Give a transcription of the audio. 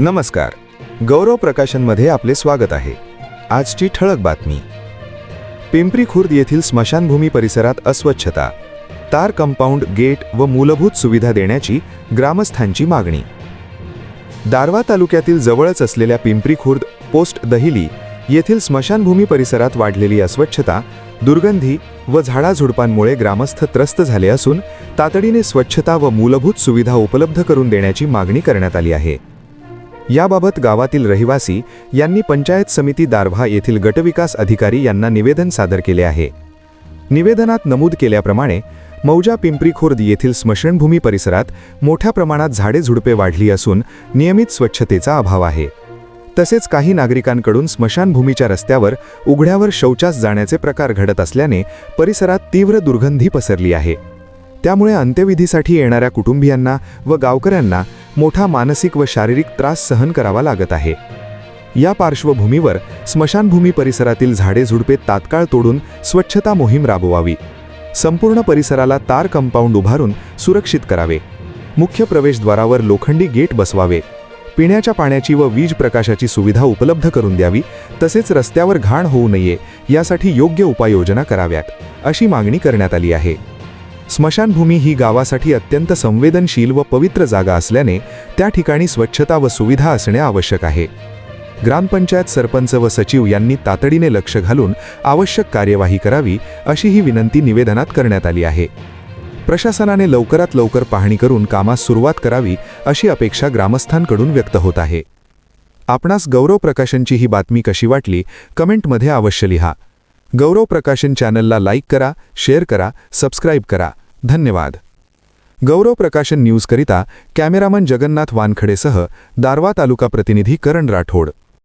नमस्कार. गौरव प्रकाशनमध्ये आपले स्वागत आहे. आजची ठळक बातमी. पिंपरी खुर्द येथील स्मशानभूमी परिसरात अस्वच्छता. तार कंपाऊंड गेट व मूलभूत सुविधा देण्याची ग्रामस्थांची मागणी. दारवा तालुक्यातील जवळच असलेल्या पिंपरी खुर्द पोस्ट दहिली येथील स्मशानभूमी परिसरात वाढलेली अस्वच्छता दुर्गंधी व झाडाझुडपांमुळे ग्रामस्थ त्रस्त झाले असून तातडीने स्वच्छता व मूलभूत सुविधा उपलब्ध करून देण्याची मागणी करण्यात आली आहे. याबाबत गावातील रहिवासी यांनी पंचायत समिती दारव्हा येथील गटविकास अधिकारी यांना निवेदन सादर केले आहे. निवेदनात नमूद केल्याप्रमाणे मौजा पिंपरी खुर्द येथील स्मशानभूमी परिसरात मोठ्या प्रमाणात झाडे झुडपे वाढली असून नियमित स्वच्छतेचा अभाव आहे. तसेच काही नागरिकांकडून स्मशानभूमीच्या रस्त्यावर उघड्यावर शौचास जाण्याचे प्रकार घडत असल्याने परिसरात तीव्र दुर्गंधी पसरली आहे. त्यामुळे अंत्यविधीसाठी येणाऱ्या कुटुंबियांना व गावकऱ्यांना मोठा मानसिक व शारीरिक त्रास सहन करावा लागत आहे. या पार्श्वभूमीवर स्मशानभूमी परिसरातील झाडे झुडपे तात्काळ तोडून स्वच्छता मोहीम राबवावी. संपूर्ण परिसराला तार कंपाऊंड उभारून सुरक्षित करावे. मुख्य प्रवेशद्वारावर लोखंडी गेट बसवावे. पिण्याच्या पाण्याची व वीज प्रकाशाची सुविधा उपलब्ध करून द्यावी तसेच रस्त्यावर घाण होऊ नये यासाठी योग्य उपाययोजना कराव्यात अशी मागणी करण्यात आली आहे. स्मशानभूमी ही गावासाठी अत्यंत संवेदनशील व पवित्र जागा असल्याने त्या ठिकाणी स्वच्छता व सुविधा असणे आवश्यक आहे. ग्रामपंचायत सरपंच व सचिव यांनी तातडीने लक्ष घालून आवश्यक कार्यवाही करावी अशी ही विनंती निवेदनात करण्यात आली आहे. प्रशासनाने लवकरात लवकर पाहणी करून कामास सुरुवात करावी अशी अपेक्षा ग्रामस्थांकडून व्यक्त होत आहे. आपणास गौरव प्रकाशनची ही बातमी कशी वाटली कमेंटमध्ये अवश्य लिहा. गौरव प्रकाशन चॅनलला लाईक करा शेअर करा सबस्क्राईब करा. धन्यवाद. गौरव प्रकाशन न्यूजकरिता कॅमेरामन जगन्नाथ वानखडेसह दारवा तालुका प्रतिनिधी करण राठोड.